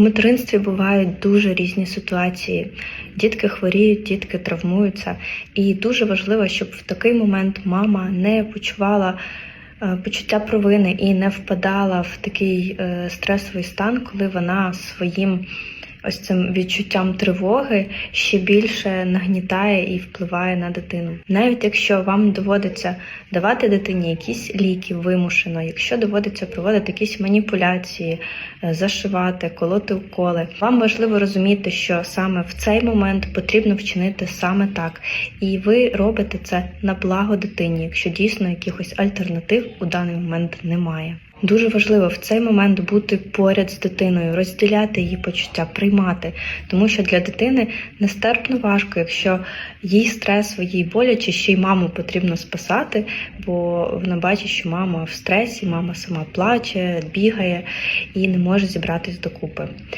У материнстві бувають дуже різні ситуації. Дітки хворіють, дітки травмуються, і дуже важливо, щоб в такий момент мама не почувала е, почуття провини і не впадала в такий е, стресовий стан, коли вона своїм ось цим відчуттям тривоги ще більше нагнітає і впливає на дитину. Навіть якщо вам доводиться давати дитині якісь ліки вимушено, якщо доводиться проводити якісь маніпуляції, е, зашивати, колоти уколи, вам важливо розуміти, що саме в цей момент потрібно вчинити саме так, і ви робите це на благо дитині, якщо дійсно якихось альтернатив у даний момент немає. Дуже важливо в цей момент бути поряд з дитиною, розділяти її почуття, приймати, тому що для дитини нестерпно важко, якщо їй стресово, їй боляче, ще й маму потрібно спасати, бо вона бачить, що мама в стресі, мама сама плаче, бігає і не може зібратись докупи.